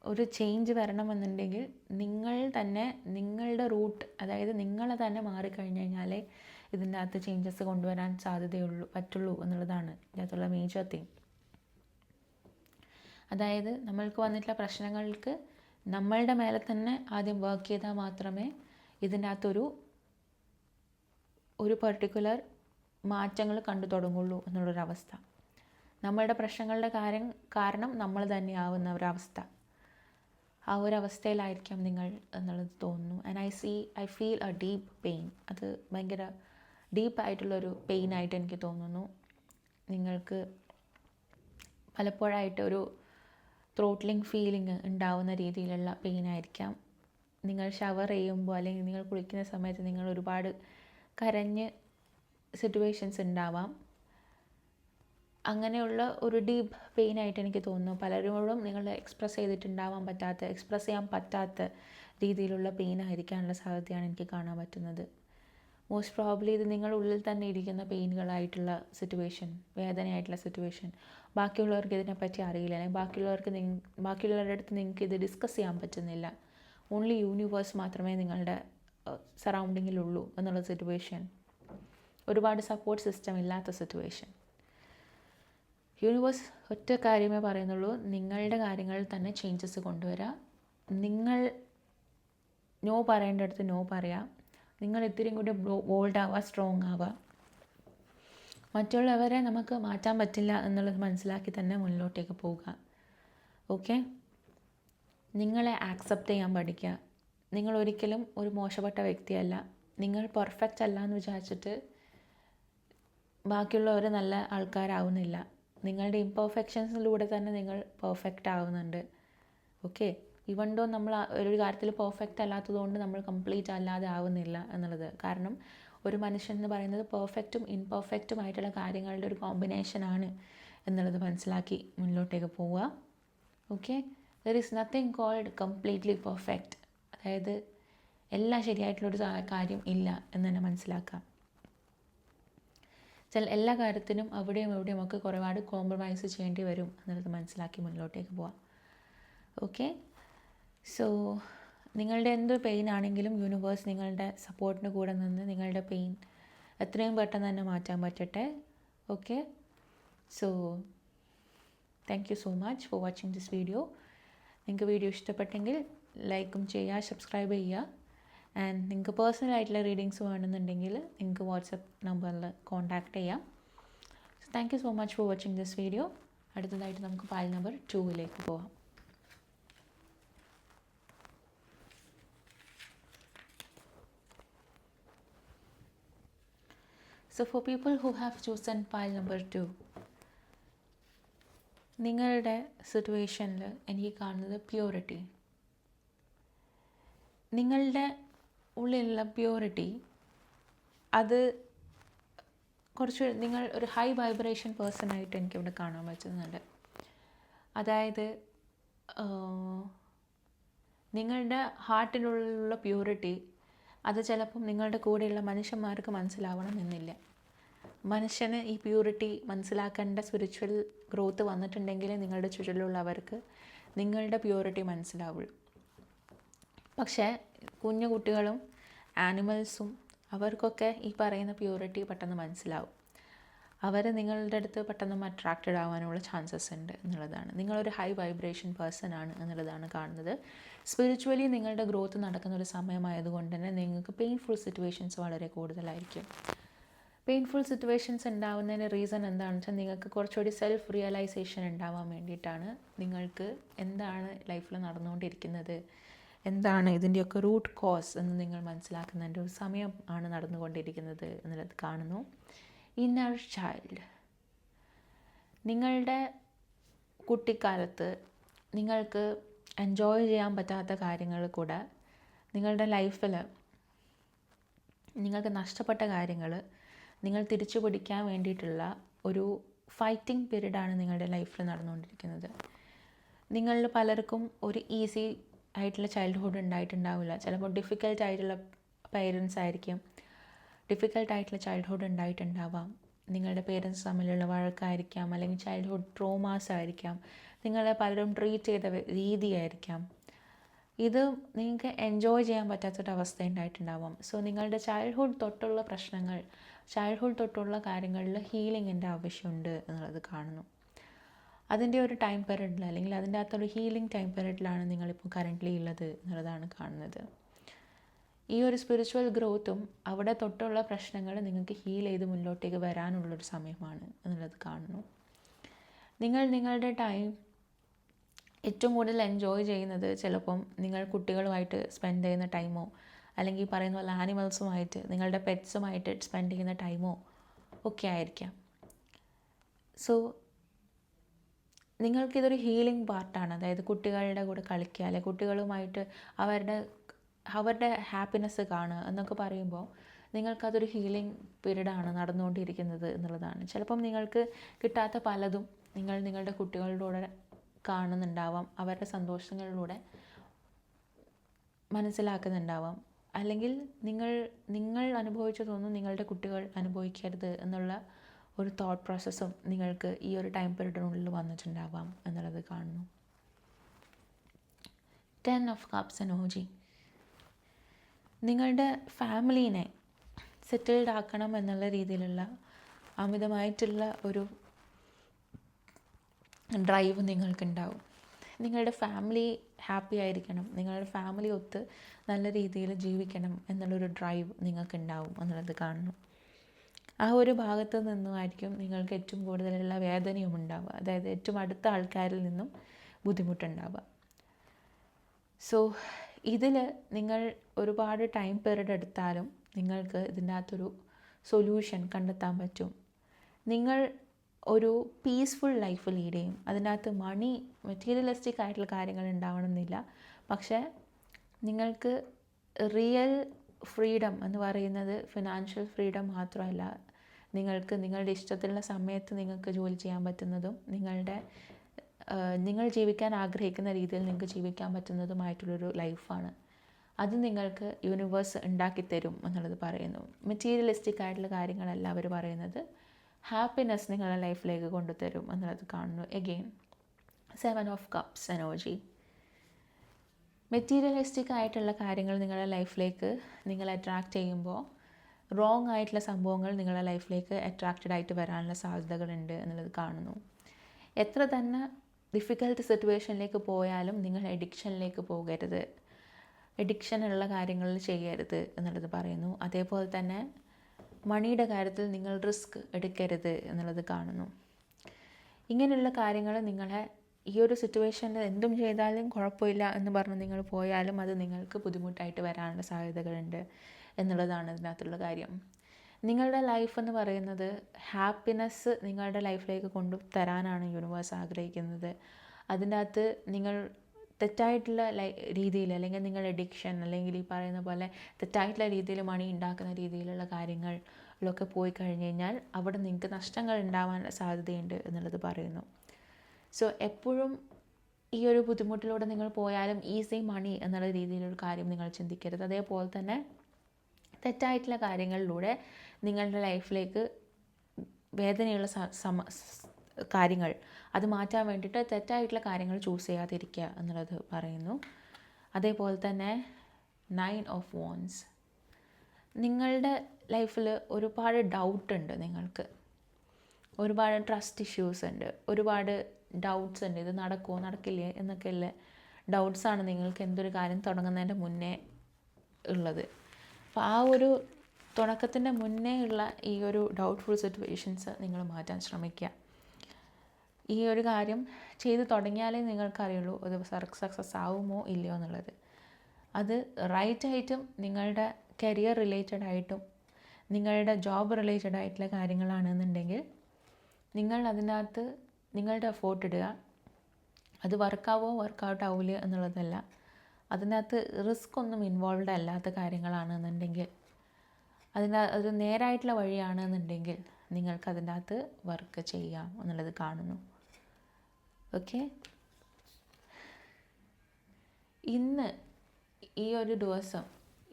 ഒരു ചേഞ്ച് വരണമെന്നുണ്ടെങ്കിൽ നിങ്ങൾ തന്നെ നിങ്ങളുടെ റൂട്ട് അതായത് നിങ്ങൾ തന്നെ മാറിക്കഴിഞ്ഞ് കഴിഞ്ഞാലേ ഇതിന്റെ അകത്ത് ചേഞ്ചസ് കൊണ്ടുവരാൻ സാധ്യതയുള്ളൂ പറ്റുള്ളൂ എന്നുള്ളതാണ് ഇതിനകത്തുള്ള മേജർ തിങ് അതായത് നമ്മൾക്ക് വന്നിട്ടുള്ള പ്രശ്നങ്ങൾക്ക് നമ്മളുടെ മേലെ തന്നെ ആദ്യം വർക്ക് ചെയ്താൽ മാത്രമേ ഇതിന്റെ അകത്തൊരു ഒരു പെർട്ടിക്കുലർ മാറ്റങ്ങൾ കണ്ടു തുടങ്ങുള്ളൂ എന്നുള്ളൊരവസ്ഥ. നമ്മളുടെ പ്രശ്നങ്ങളുടെ കാര്യം കാരണം നമ്മൾ തന്നെയാവുന്ന ഒരവസ്ഥ. ആ ഒരു അവസ്ഥയിലായിരിക്കാം നിങ്ങൾ എന്നുള്ളത് തോന്നുന്നു. And I see I feel a deep pain അത് ഭയങ്കര ഡീപ്പായിട്ടുള്ളൊരു പെയിനായിട്ട് എനിക്ക് തോന്നുന്നു. നിങ്ങൾക്ക് പലപ്പോഴായിട്ട് ഒരു ത്രോട്ട്ലിംഗ് ഫീലിംഗ് ഉണ്ടാവുന്ന രീതിയിലുള്ള പെയിൻ ആയിരിക്കാം. നിങ്ങൾ ഷവർ ചെയ്യുമ്പോൾ അല്ലെങ്കിൽ നിങ്ങൾ കുളിക്കുന്ന സമയത്ത് നിങ്ങൾ ഒരുപാട് കരഞ്ഞ് സിറ്റുവേഷൻസ് ഉണ്ടാവാം. അങ്ങനെയുള്ള ഒരു ഡീപ്പ് പെയിൻ ആയിട്ട് എനിക്ക് തോന്നുന്നു. പലരോടും നിങ്ങൾ എക്സ്പ്രസ് ചെയ്തിട്ടുണ്ടാവാൻ പറ്റാത്ത എക്സ്പ്രസ് ചെയ്യാൻ പറ്റാത്ത രീതിയിലുള്ള പെയിൻ ആയിരിക്കാനുള്ള സാധ്യതയാണ് എനിക്ക് കാണാൻ പറ്റുന്നത്. മോസ്റ്റ് പ്രോബ്ലി ഇത് നിങ്ങളുടെ ഉള്ളിൽ തന്നെ ഇരിക്കുന്ന പെയിനുകളായിട്ടുള്ള സിറ്റുവേഷൻ വേദനയായിട്ടുള്ള സിറ്റുവേഷൻ ബാക്കിയുള്ളവർക്ക് ഇതിനെപ്പറ്റി അറിയില്ല. അല്ലെങ്കിൽ ബാക്കിയുള്ളവർക്ക് നിങ്ങ ബാക്കിയുള്ളവരുടെ അടുത്ത് നിങ്ങൾക്ക് ഇത് ഡിസ്കസ് ചെയ്യാൻ പറ്റുന്നില്ല. ഓൺലി യൂണിവേഴ്സ് മാത്രമേ നിങ്ങളുടെ സറൗണ്ടിങ്ങിലുള്ളൂ എന്നുള്ള സിറ്റുവേഷൻ ഒരുപാട് സപ്പോർട്ട് സിസ്റ്റം ഇല്ലാത്ത സിറ്റുവേഷൻ യൂണിവേഴ്സ് ഒറ്റ കാര്യമേ പറയുന്നുള്ളൂ. നിങ്ങളുടെ കാര്യങ്ങളിൽ തന്നെ ചേഞ്ചസ് കൊണ്ടുവരിക നിങ്ങൾ നോ പറയേണ്ടടുത്ത് നോ പറയാം. നിങ്ങൾ ഇത്തിരിയും കൂടി ബോൾഡ് ആവുക സ്ട്രോങ് ആവുക മറ്റുള്ളവരെ നമുക്ക് മാറ്റാൻ പറ്റില്ല എന്നുള്ളത് മനസ്സിലാക്കി തന്നെ മുന്നിലോട്ടേക്ക് പോവുക. ഓക്കെ നിങ്ങളെ ആക്സെപ്റ്റ് ചെയ്യാൻ പഠിക്കുക. നിങ്ങൾ ഒരിക്കലും ഒരു മോശപ്പെട്ട വ്യക്തിയല്ല. നിങ്ങൾ പെർഫെക്റ്റ് അല്ല എന്ന് വിചാരിച്ചിട്ട് ബാക്കിയുള്ളവർ നല്ല ആൾക്കാരാവുന്നില്ല. നിങ്ങളുടെ ഇംപെർഫെക്ഷൻസിലൂടെ തന്നെ നിങ്ങൾ പെർഫെക്റ്റ് ആവുന്നുണ്ട്. ഓക്കെ ഇവണ്ടോ നമ്മൾ ഒരു കാര്യത്തിൽ പെർഫെക്റ്റ് അല്ലാത്തതുകൊണ്ട് നമ്മൾ കംപ്ലീറ്റ് അല്ലാതെ ആവുന്നില്ല എന്നുള്ളത്. കാരണം ഒരു മനുഷ്യൻ എന്ന് പറയുന്നത് പെർഫെക്റ്റും ഇൻപെർഫെക്റ്റും ആയിട്ടുള്ള കാര്യങ്ങളുടെ ഒരു കോമ്പിനേഷനാണ് എന്നുള്ളത് മനസ്സിലാക്കി മുന്നോട്ടേക്ക് പോവുക. Okay there is nothing called completely perfect അതായത് എല്ലാം ശരിയായിട്ടുള്ളൊരു കാര്യം ഇല്ല എന്ന് തന്നെ മനസ്സിലാക്കാം. ചില എല്ലാ കാര്യത്തിനും അവിടെയും എവിടെയും ഒക്കെ ഒരുപാട് കോംപ്രമൈസ് ചെയ്യേണ്ടി വരും എന്നുള്ളത് മനസ്സിലാക്കി മുന്നിലോട്ടേക്ക് പോവാം. ഓക്കെ സോ നിങ്ങളുടെ എന്ത് പെയിൻ ആണെങ്കിലും യൂണിവേഴ്സ് നിങ്ങളുടെ സപ്പോർട്ടിന് കൂടെ നിന്ന് നിങ്ങളുടെ പെയിൻ എത്രയും പെട്ടെന്ന് തന്നെ മാറ്റാൻ പറ്റട്ടെ. Okay so thank you so much for watching this video നിങ്ങൾക്ക് വീഡിയോ ഇഷ്ടപ്പെട്ടെങ്കിൽ ലൈക്കും ചെയ്യുക സബ്സ്ക്രൈബ് ചെയ്യുക. ആൻഡ് നിങ്ങൾക്ക് പേഴ്സണൽ ആയിട്ടുള്ള റീഡിങ്സ് വേണമെന്നുണ്ടെങ്കിൽ നിങ്ങൾക്ക് വാട്സപ്പ് നമ്പറിൽ കോൺടാക്ട് ചെയ്യാം. So thank you so much for watching this video അടുത്തതായിട്ട് നമുക്ക് പാൽ നമ്പർ ടൂവിലേക്ക് പോവാം. So for people who have chosen പാൽ നമ്പർ ടു നിങ്ങളുടെ സിറ്റുവേഷനിൽ എനിക്ക് കാണുന്നത് പ്യൂരിറ്റി നിങ്ങളുടെ ഉള്ളിലുള്ള പ്യൂരിറ്റി അത് കുറച്ച് നിങ്ങൾ ഒരു ഹൈ വൈബ്രേഷൻ പേഴ്സൺ ആയിട്ട് എനിക്കിവിടെ കാണാൻ പറ്റുന്നുണ്ട്. അതായത് നിങ്ങളുടെ ഹാർട്ടിനുള്ളിലുള്ള പ്യൂരിറ്റി അത് ചിലപ്പം നിങ്ങളുടെ കൂടെയുള്ള മനുഷ്യന്മാർക്ക് മനസ്സിലാവണം എന്നില്ല. മനുഷ്യന് ഈ പ്യൂരിറ്റി മനസ്സിലാക്കേണ്ട സ്പിരിച്വൽ ഗ്രോത്ത് വന്നിട്ടുണ്ടെങ്കിൽ നിങ്ങളുടെ ചുറ്റിലുള്ളവർക്ക് നിങ്ങളുടെ പ്യൂരിറ്റി മനസ്സിലാവുള്ളൂ. പക്ഷേ കുഞ്ഞു കുട്ടികളും ആനിമൽസും അവർക്കൊക്കെ ഈ പറയുന്ന പ്യൂരിറ്റി പെട്ടെന്ന് മനസ്സിലാവും. അവർ നിങ്ങളുടെ അടുത്ത് പെട്ടെന്ന് അട്രാക്റ്റഡ് ആവാനുള്ള ചാൻസസ് ഉണ്ട് എന്നുള്ളതാണ്. നിങ്ങളൊരു ഹൈ വൈബ്രേഷൻ പേഴ്സൺ ആണ് എന്നുള്ളതാണ് കാണുന്നത്. സ്പിരിച്വലി നിങ്ങളുടെ ഗ്രോത്ത് നടക്കുന്ന ഒരു സമയമായതുകൊണ്ട് തന്നെ നിങ്ങൾക്ക് പെയിൻഫുൾ സിറ്റുവേഷൻസ് വളരെ കൂടുതലായിരിക്കും. പെയിൻഫുൾ സിറ്റുവേഷൻസ് ഉണ്ടാവുന്നതിന് റീസൺ എന്താണെന്ന് വെച്ചാൽ നിങ്ങൾക്ക് കുറച്ചുകൂടി സെൽഫ് റിയലൈസേഷൻ ഉണ്ടാവാൻ വേണ്ടിയിട്ടാണ് നിങ്ങൾക്ക് എന്താണ് ലൈഫിൽ നടന്നുകൊണ്ടിരിക്കുന്നത് എന്താണ് ഇതിന്റെയൊക്കെ റൂട്ട് കോസ് എന്ന് നിങ്ങൾ മനസ്സിലാക്കുന്നതിന്റെ ഒരു സമയം ആണ് നടന്നുകൊണ്ടിരിക്കുന്നത് എന്നുള്ളത് കാണുന്നു. ഇന്നർ ചൈൽഡ് നിങ്ങളുടെ കുട്ടിക്കാലത്ത് നിങ്ങൾക്ക് എൻജോയ് ചെയ്യാൻ പറ്റാത്ത കാര്യങ്ങൾ കൂടെ നിങ്ങളുടെ ലൈഫിൽ നിങ്ങൾക്ക് നഷ്ടപ്പെട്ട കാര്യങ്ങൾ നിങ്ങൾ തിരിച്ചു പിടിക്കാൻ വേണ്ടിയിട്ടുള്ള ഒരു ഫൈറ്റിംഗ് പീരീഡാണ് നിങ്ങളുടെ ലൈഫിൽ നടന്നുകൊണ്ടിരിക്കുന്നത്. നിങ്ങളിൽ പലർക്കും ഒരു ഈസി ആയിട്ടുള്ള ചൈൽഡ്ഹുഡ് ഉണ്ടായിട്ടുണ്ടാവില്ല. ചിലപ്പോൾ ഡിഫിക്കൽട്ട് ആയിട്ടുള്ള പേരൻസ് ആയിരിക്കും. ഡിഫിക്കൽട്ട് ആയിട്ടുള്ള ചൈൽഡ്ഹുഡ് ഉണ്ടായിട്ടുണ്ടാവാം. നിങ്ങളുടെ പേരൻസ് തമ്മിലുള്ള വഴക്കായിരിക്കാം. അല്ലെങ്കിൽ ചൈൽഡ്ഹുഡ് ട്രോമാസ് ആയിരിക്കാം. നിങ്ങളെ പലരും ട്രീറ്റ് ചെയ്ത രീതിയായിരിക്കാം. ഇത് നിങ്ങൾക്ക് എൻജോയ് ചെയ്യാൻ പറ്റാത്തൊരവസ്ഥ ഉണ്ടായിട്ടുണ്ടാവാം. സോ നിങ്ങളുടെ ചൈൽഡ്ഹുഡ് തൊട്ടുള്ള പ്രശ്നങ്ങൾ ചൈൽഡ്ഹുഡ് തൊട്ടുള്ള കാര്യങ്ങളിൽ ഹീലിങ്ങിന്റെ ആവശ്യമുണ്ട് എന്നുള്ളത് കാണുന്നു. അതിന്റെ ഒരു ടൈം പീരീഡിൽ അല്ലെങ്കിൽ അതിന്റെ അകത്തൊരു ഹീലിംഗ് ടൈം പീരീഡിലാണ് നിങ്ങളിപ്പോൾ കറന്റ്ലി ഉള്ളത് എന്നുള്ളതാണ് കാണുന്നത്. ഈ ഒരു സ്പിരിച്വൽ ഗ്രോത്തും അവിടെ തൊട്ടുള്ള പ്രശ്നങ്ങൾ നിങ്ങൾക്ക് ഹീൽ ചെയ്ത് മുന്നോട്ടേക്ക് വരാനുള്ളൊരു സമയമാണ് എന്നുള്ളത് കാണുന്നു. നിങ്ങൾ നിങ്ങളുടെ ടൈം ഏറ്റവും കൂടുതൽ എൻജോയ് ചെയ്യുന്നത് ചിലപ്പം നിങ്ങൾ കുട്ടികളുമായിട്ട് സ്പെൻഡ് ചെയ്യുന്ന ടൈമോ അല്ലെങ്കിൽ പറയുന്ന പോലെ ആനിമൽസുമായിട്ട് നിങ്ങളുടെ പെറ്റ്സുമായിട്ട് സ്പെൻഡ് ചെയ്യുന്ന ടൈമോ ഒക്കെ ആയിരിക്കാം. സോ നിങ്ങൾക്കിതൊരു ഹീലിംഗ് പാർട്ടാണ് അതായത് കുട്ടികളുടെ കൂടെ കളിക്കുക അല്ലെങ്കിൽ കുട്ടികളുമായിട്ട് അവരുടെ അവരുടെ ഹാപ്പിനെസ് കാണുക എന്നൊക്കെ പറയുമ്പോൾ നിങ്ങൾക്കതൊരു ഹീലിംഗ് പീരീഡാണ് നടന്നുകൊണ്ടിരിക്കുന്നത് എന്നുള്ളതാണ്. ചിലപ്പം നിങ്ങൾക്ക് കിട്ടാത്ത പലതും നിങ്ങൾ നിങ്ങളുടെ കുട്ടികളിലൂടെ കാണുന്നുണ്ടാവാം അവരുടെ സന്തോഷങ്ങളിലൂടെ മനസ്സിലാക്കുന്നുണ്ടാവാം. അല്ലെങ്കിൽ നിങ്ങൾ നിങ്ങൾ അനുഭവിച്ചതൊന്നും നിങ്ങളുടെ കുട്ടികൾ അനുഭവിക്കരുത് എന്നുള്ള ഒരു തോട്ട് പ്രോസസ്സും നിങ്ങൾക്ക് ഈ ഒരു ടൈം പീരീഡിനുള്ളിൽ വന്നിട്ടുണ്ടാവാം എന്നുള്ളത് കാണുന്നു. ടെൻ ഓഫ് കപ്സ് എനോജി നിങ്ങളുടെ ഫാമിലീനെ സെറ്റിൽഡ് ആക്കണം എന്നുള്ള രീതിയിലുള്ള അമിതമായിട്ടുള്ള ഒരു ഡ്രൈവ് നിങ്ങൾക്കുണ്ടാവും. നിങ്ങളുടെ ഫാമിലി ഹാപ്പി ആയിരിക്കണം. നിങ്ങളുടെ ഫാമിലി ഒത്ത് നല്ല രീതിയിൽ ജീവിക്കണം എന്നുള്ളൊരു ഡ്രൈവ് നിങ്ങൾക്കുണ്ടാവും എന്നുള്ളത് കാണുന്നു. ആ ഒരു ഭാഗത്ത് നിന്നുമായിരിക്കും നിങ്ങൾക്ക് ഏറ്റവും കൂടുതലുള്ള വേദനയും ഉണ്ടാവുക. അതായത് ഏറ്റവും അടുത്ത ആൾക്കാരിൽ നിന്നും ബുദ്ധിമുട്ടുണ്ടാവുക. സോ ഇതിൽ നിങ്ങൾ ഒരുപാട് ടൈം പീരീഡ് എടുത്താലും നിങ്ങൾക്ക് ഇതിന്റെ അകത്തൊരു സൊല്യൂഷൻ കണ്ടെത്താൻ പറ്റും. നിങ്ങൾ ഒരു പീസ്ഫുൾ ലൈഫ് ലീഡ് ചെയ്യും. അതിനകത്ത് മണി മെറ്റീരിയലിസ്റ്റിക് ആയിട്ടുള്ള കാര്യങ്ങൾ ഉണ്ടാവണമെന്നില്ല. പക്ഷേ നിങ്ങൾക്ക് റിയൽ ഫ്രീഡം എന്ന് പറയുന്നത് ഫിനാൻഷ്യൽ ഫ്രീഡം മാത്രമല്ല നിങ്ങൾക്ക് നിങ്ങളുടെ ഇഷ്ടത്തിലുള്ള സമയത്ത് നിങ്ങൾക്ക് ജോലി ചെയ്യാൻ പറ്റുന്നതും നിങ്ങളുടെ നിങ്ങൾ ജീവിക്കാൻ ആഗ്രഹിക്കുന്ന രീതിയിൽ നിങ്ങൾക്ക് ജീവിക്കാൻ പറ്റുന്നതുമായിട്ടുള്ളൊരു ലൈഫാണ്. അത് നിങ്ങൾക്ക് യൂണിവേഴ്സ് ഉണ്ടാക്കിത്തരും എന്നുള്ളത് പറയുന്നു. മെറ്റീരിയലിസ്റ്റിക് ആയിട്ടുള്ള കാര്യങ്ങളല്ല അവർ പറയുന്നത്. ഹാപ്പിനെസ് നിങ്ങളുടെ ലൈഫിലേക്ക് കൊണ്ടുതരും എന്നുള്ളത് കാണുന്നു. Again seven of cups energy materialistic ആയിട്ടുള്ള കാര്യങ്ങൾ നിങ്ങളുടെ ലൈഫിലേക്ക് നിങ്ങൾ അട്രാക്റ്റ് ചെയ്യുമ്പോൾ റോങ് ആയിട്ടുള്ള സംഭവങ്ങൾ നിങ്ങളുടെ ലൈഫിലേക്ക് അട്രാക്റ്റഡ് ആയിട്ട് വരാനുള്ള സാധ്യതകളുണ്ട് എന്നുള്ളത് കാണുന്നു. എത്ര തന്നെ ഡിഫിക്കൽട്ട് സിറ്റുവേഷനിലേക്ക് പോയാലും നിങ്ങൾ എഡിക്ഷനിലേക്ക് പോകരുത്. എഡിക്ഷനുള്ള കാര്യങ്ങൾ ചെയ്യരുത് എന്നുള്ളത് പറയുന്നു. അതേപോലെ തന്നെ മണിയുടെ കാര്യത്തിൽ നിങ്ങൾ റിസ്ക് എടുക്കരുത് എന്നുള്ളത് കാണുന്നു. ഇങ്ങനെയുള്ള കാര്യങ്ങൾ നിങ്ങളെ ഈ ഒരു സിറ്റുവേഷനിൽ എന്തും ചെയ്താലും കുഴപ്പമില്ല എന്ന് പറഞ്ഞ് നിങ്ങൾ പോയാലും അത് നിങ്ങൾക്ക് ബുദ്ധിമുട്ടായിട്ട് വരാനുള്ള സാധ്യതകളുണ്ട്. എന്നുള്ളതാണ് ഇതിനകത്തുള്ള കാര്യം. നിങ്ങളുടെ ലൈഫ് എന്ന് പറയുന്നത് ഹാപ്പിനെസ് നിങ്ങളുടെ ലൈഫിലേക്ക് കൊണ്ടു തരാനാണ് യൂണിവേഴ്സ് ആഗ്രഹിക്കുന്നത്. അതിന്റെ അകത്ത് നിങ്ങൾ തെറ്റായിട്ടുള്ള രീതിയിൽ അല്ലെങ്കിൽ നിങ്ങൾ എഡിക്ഷൻ അല്ലെങ്കിൽ ഈ പറയുന്ന പോലെ തെറ്റായിട്ടുള്ള രീതിയിൽ മണി ഉണ്ടാക്കുന്ന രീതിയിലുള്ള കാര്യങ്ങളിലൊക്കെ പോയി കഴിഞ്ഞ് കഴിഞ്ഞാൽ അവിടെ നിങ്ങൾക്ക് നഷ്ടങ്ങൾ ഉണ്ടാവാൻ സാധ്യതയുണ്ട് എന്നുള്ളത് പറയുന്നു. സോ എപ്പോഴും ഈ ഒരു ബുദ്ധിമുട്ടിലൂടെ നിങ്ങൾ പോയാലും ഈസി മണി എന്നുള്ള രീതിയിലൊരു കാര്യം നിങ്ങൾ ചിന്തിക്കരുത്. അതേപോലെ തന്നെ തെറ്റായിട്ടുള്ള കാര്യങ്ങളിലൂടെ നിങ്ങളുടെ ലൈഫിലേക്ക് വേദനയുള്ള സമ കാര്യങ്ങൾ അത് മാറ്റാൻ വേണ്ടിയിട്ട് തെറ്റായിട്ടുള്ള കാര്യങ്ങൾ ചൂസ് ചെയ്യാതിരിക്കുക എന്നുള്ളത് പറയുന്നു. അതേപോലെ തന്നെ നയൻ ഓഫ് വോൺസ് നിങ്ങളുടെ ലൈഫിൽ ഒരുപാട് ഡൗട്ട് ഉണ്ട് നിങ്ങൾക്ക്. ഒരുപാട് ട്രസ്റ്റ് ഇഷ്യൂസ് ഉണ്ട്. ഒരുപാട് ഡൗട്ട്സ് ഉണ്ട്. ഇത് നടക്കുമോ നടക്കില്ലേ എന്നൊക്കെയുള്ള ഡൗട്ട്സാണ് നിങ്ങൾക്ക് എന്തൊരു കാര്യം തുടങ്ങുന്നതിന്റെ മുന്നേ ഉള്ളത്. അപ്പോൾ ആ ഒരു തുടക്കത്തിന്റെ മുന്നേ ഉള്ള ഈ ഒരു ഡൗട്ട്ഫുൾ സിറ്റുവേഷൻസ് നിങ്ങൾ മാറ്റാൻ ശ്രമിക്കുക. ഈ ഒരു കാര്യം ചെയ്ത് തുടങ്ങിയാലേ നിങ്ങൾക്കറിയുള്ളൂ അത് സക്സസ് ആവുമോ ഇല്ലയോ എന്നുള്ളത്. അത് റൈറ്റ് ആയിട്ടും നിങ്ങളുടെ കരിയർ റിലേറ്റഡ് ആയിട്ടും നിങ്ങളുടെ ജോബ് റിലേറ്റഡ് ആയിട്ടുള്ള കാര്യങ്ങളാണെന്നുണ്ടെങ്കിൽ നിങ്ങൾ അതിനകത്ത് നിങ്ങളുടെ എഫോർട്ട് ഇടുക. അത് വർക്കാവോ വർക്കൗട്ട് ആവില്ല എന്നുള്ളതല്ല. അതിനകത്ത് റിസ്ക് ഒന്നും ഇൻവോൾവ്ഡ് അല്ലാത്ത കാര്യങ്ങളാണെന്നുണ്ടെങ്കിൽ അതിന് അത് നേരായിട്ടുള്ള വഴിയാണെന്നുണ്ടെങ്കിൽ നിങ്ങൾക്ക് അതിന്റെ അകത്ത് വർക്ക് ചെയ്യാം എന്നുള്ളത് കാണുന്നു. ഓക്കെ? ഇന്ന് ഈ ഒരു ദിവസം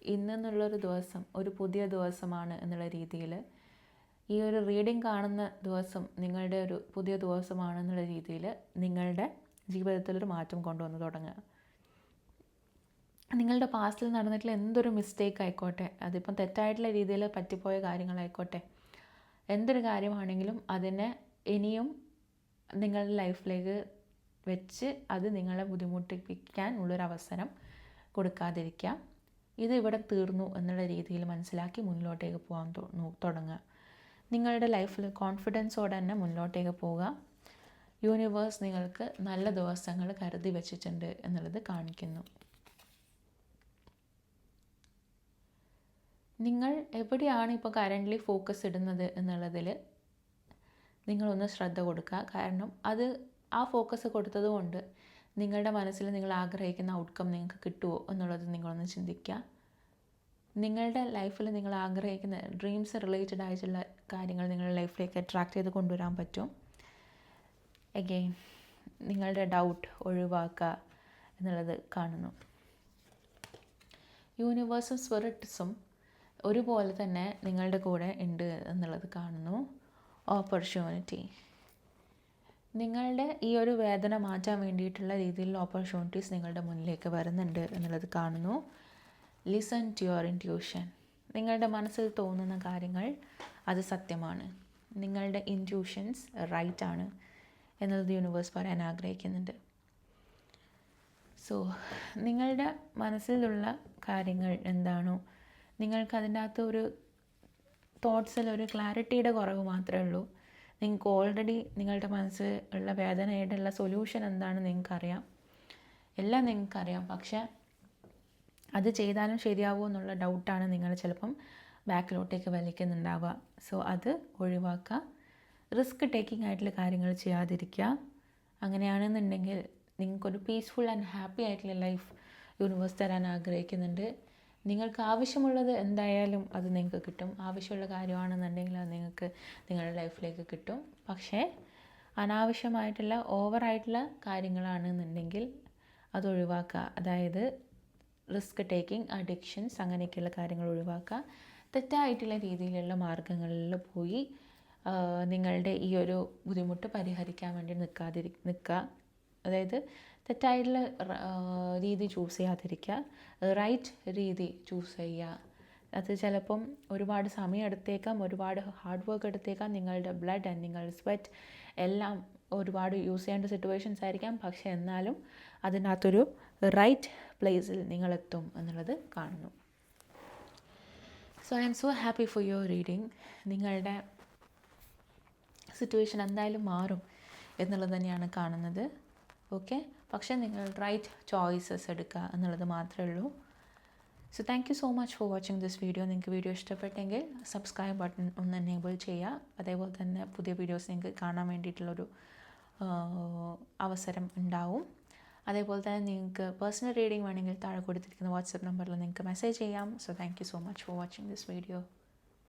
ഇന്നെന്നുള്ളൊരു ദിവസം ഒരു പുതിയ ദിവസമാണ് എന്നുള്ള രീതിയിൽ ഈ ഒരു റീഡിംഗ് കാണുന്ന ദിവസം നിങ്ങളുടെ ഒരു പുതിയ ദിവസമാണെന്നുള്ള രീതിയിൽ നിങ്ങളുടെ ജീവിതത്തിലൊരു മാറ്റം കൊണ്ടുവന്ന് തുടങ്ങുക. നിങ്ങളുടെ പാസ്റ്റിൽ നടന്നിട്ടുള്ള എന്തൊരു മിസ്റ്റേക്ക് ആയിക്കോട്ടെ അതിപ്പം തെറ്റായിട്ടുള്ള രീതിയിൽ പറ്റിപ്പോയ കാര്യങ്ങളായിക്കോട്ടെ എന്തൊരു കാര്യമാണെങ്കിലും അതിനെ ഇനിയും നിങ്ങളുടെ ലൈഫിലേക്ക് വെച്ച് അത് നിങ്ങളെ ബുദ്ധിമുട്ടിപ്പിക്കാൻ ഉള്ളൊരവസരം കൊടുക്കാതിരിക്കുക. ഇത് ഇവിടെ തീർന്നു എന്നുള്ള രീതിയിൽ മനസ്സിലാക്കി മുന്നോട്ടേക്ക് പോകാൻ തുടങ്ങുക. നിങ്ങളുടെ ലൈഫിൽ കോൺഫിഡൻസോടെ തന്നെ മുന്നോട്ടേക്ക് പോവുക. യൂണിവേഴ്സ് നിങ്ങൾക്ക് നല്ല ദിവസങ്ങൾ കരുതി വച്ചിട്ടുണ്ട് എന്നുള്ളത് കാണിക്കുന്നു. നിങ്ങൾ എവിടെയാണ് ഇപ്പോൾ കറന്റ്ലി ഫോക്കസ് ഇടുന്നത് എന്നുള്ളതിൽ നിങ്ങളൊന്ന് ശ്രദ്ധ കൊടുക്കുക. കാരണം അത് ആ ഫോക്കസ് കൊടുത്തത് കൊണ്ട് നിങ്ങളുടെ മനസ്സിൽ നിങ്ങൾ ആഗ്രഹിക്കുന്ന ഔട്ട്കം നിങ്ങൾക്ക് കിട്ടുമോ എന്നുള്ളത് നിങ്ങളൊന്ന് ചിന്തിക്കുക. നിങ്ങളുടെ ലൈഫിൽ നിങ്ങൾ ആഗ്രഹിക്കുന്ന ഡ്രീംസ് റിലേറ്റഡ് ആയിട്ടുള്ള കാര്യങ്ങൾ നിങ്ങളുടെ ലൈഫിലേക്ക് അട്രാക്റ്റ് ചെയ്ത് കൊണ്ടുവരാൻ പറ്റും. അഗെയിൻ നിങ്ങളുടെ ഡൗട്ട് ഒഴിവാക്കുക എന്നുള്ളത് കാണുന്നു. യൂണിവേഴ്സും സ്പിരിറ്റ്സും ഒരുപോലെ തന്നെ നിങ്ങളുടെ കൂടെ ഉണ്ട് എന്നുള്ളത് കാണുന്നു. ഓപ്പർച്യൂണിറ്റി നിങ്ങളുടെ ഈ ഒരു വേദന മാറ്റാൻ വേണ്ടിയിട്ടുള്ള രീതിയിൽ ഓപ്പർച്യൂണിറ്റീസ് നിങ്ങളുടെ മുന്നിലേക്ക് വരുന്നുണ്ട് എന്നുള്ളത് കാണുന്നു. ലിസൺ ടു യുവർ ഇന്റ്യൂഷൻ നിങ്ങളുടെ മനസ്സിൽ തോന്നുന്ന കാര്യങ്ങൾ അത് സത്യമാണ്. നിങ്ങളുടെ ഇന്റ്യൂഷൻസ് റൈറ്റ് ആണ് എന്നുള്ളത് യൂണിവേഴ്സ് പറയാൻ ആഗ്രഹിക്കുന്നുണ്ട്. സോ നിങ്ങളുടെ മനസ്സിലുള്ള കാര്യങ്ങൾ എന്താണോ നിങ്ങൾക്ക് അതിന്റെ ഒരു തോട്ട്സിൽ ഒരു ക്ലാരിറ്റിയുടെ കുറവ് മാത്രമേ ഉള്ളൂ. നിങ്ങൾക്ക് ഓൾറെഡി നിങ്ങളുടെ മനസ്സിൽ ഉള്ള വേദനയായിട്ടുള്ള സൊല്യൂഷൻ എന്താണെന്ന് നിങ്ങൾക്കറിയാം. എല്ലാം നിങ്ങൾക്കറിയാം. പക്ഷേ അത് ചെയ്താലും ശരിയാവുമോ എന്നുള്ള ഡൗട്ടാണ് നിങ്ങൾ ചിലപ്പം ബാക്കിലോട്ടേക്ക് വലിക്കുന്നുണ്ടാവുക. സോ അത് ഒഴിവാക്കുക. റിസ്ക് ടേക്കിംഗ് ആയിട്ടുള്ള കാര്യങ്ങൾ ചെയ്യാതിരിക്കുക. അങ്ങനെയാണെന്നുണ്ടെങ്കിൽ നിങ്ങൾക്കൊരു പീസ്ഫുൾ ആൻഡ് ഹാപ്പി ആയിട്ടുള്ള ലൈഫ് യൂണിവേഴ്സ് തരാൻ ആഗ്രഹിക്കുന്നുണ്ട്. നിങ്ങൾക്ക് ആവശ്യമുള്ളത് എന്തായാലും അത് നിങ്ങൾക്ക് കിട്ടും. ആവശ്യമുള്ള കാര്യമാണെന്നുണ്ടെങ്കിൽ അത് നിങ്ങൾക്ക് നിങ്ങളുടെ ലൈഫിലേക്ക് കിട്ടും. പക്ഷേ അനാവശ്യമായിട്ടുള്ള ഓവറായിട്ടുള്ള കാര്യങ്ങളാണെന്നുണ്ടെങ്കിൽ അത് ഒഴിവാക്കുക. അതായത് റിസ്ക് ടേക്കിംഗ് അഡിക്ഷൻസ് അങ്ങനെയൊക്കെയുള്ള കാര്യങ്ങൾ ഒഴിവാക്കുക. തെറ്റായിട്ടുള്ള രീതിയിലുള്ള മാർഗങ്ങളിൽ പോയി നിങ്ങളുടെ ഈ ഒരു ബുദ്ധിമുട്ട് പരിഹരിക്കാൻ വേണ്ടി നിൽക്കാതിരി നിൽക്കുക അതായത് തെറ്റായിട്ടുള്ള രീതി ചൂസ് ചെയ്യാതിരിക്കുക. റൈറ്റ് രീതി ചൂസ് ചെയ്യുക. അത് ചിലപ്പം ഒരുപാട് സമയം എടുത്തേക്കാം ഒരുപാട് ഹാർഡ് വർക്ക് എടുത്തേക്കാം നിങ്ങളുടെ ബ്ലഡ് ആൻഡ് നിങ്ങളുടെ സ്വെറ്റ് എല്ലാം ഒരുപാട് യൂസ് ചെയ്യേണ്ട സിറ്റുവേഷൻസ് ആയിരിക്കാം. പക്ഷേ എന്നാലും അതിനകത്തൊരു റൈറ്റ് പ്ലേസിൽ നിങ്ങളെത്തും എന്നുള്ളത് കാണുന്നു. So I'm so happy for your reading നിങ്ങളുടെ സിറ്റുവേഷൻ എന്തായാലും മാറും എന്നുള്ളത് തന്നെയാണ് കാണുന്നത്. ഓക്കെ പക്ഷേ നിങ്ങൾ റൈറ്റ് ചോയ്സസ് എടുക്കുക എന്നുള്ളത് മാത്രമേ ഉള്ളൂ. So thank you so much for watching this video നിങ്ങൾക്ക് വീഡിയോ ഇഷ്ടപ്പെട്ടെങ്കിൽ സബ്സ്ക്രൈബ് ബട്ടൺ ഒന്ന് എനേബിൾ ചെയ്യുക. അതേപോലെ തന്നെ പുതിയ വീഡിയോസ് നിങ്ങൾക്ക് കാണാൻ വേണ്ടിയിട്ടുള്ളൊരു അവസരം ഉണ്ടാവും. അതേപോലെ തന്നെ നിങ്ങൾക്ക് പേഴ്സണൽ റീഡിംഗ് വേണമെങ്കിൽ താഴെ കൊടുത്തിരിക്കുന്ന വാട്സപ്പ് നമ്പറിൽ നിങ്ങൾക്ക് മെസ്സേജ് ചെയ്യാം. So thank you so much for watching this video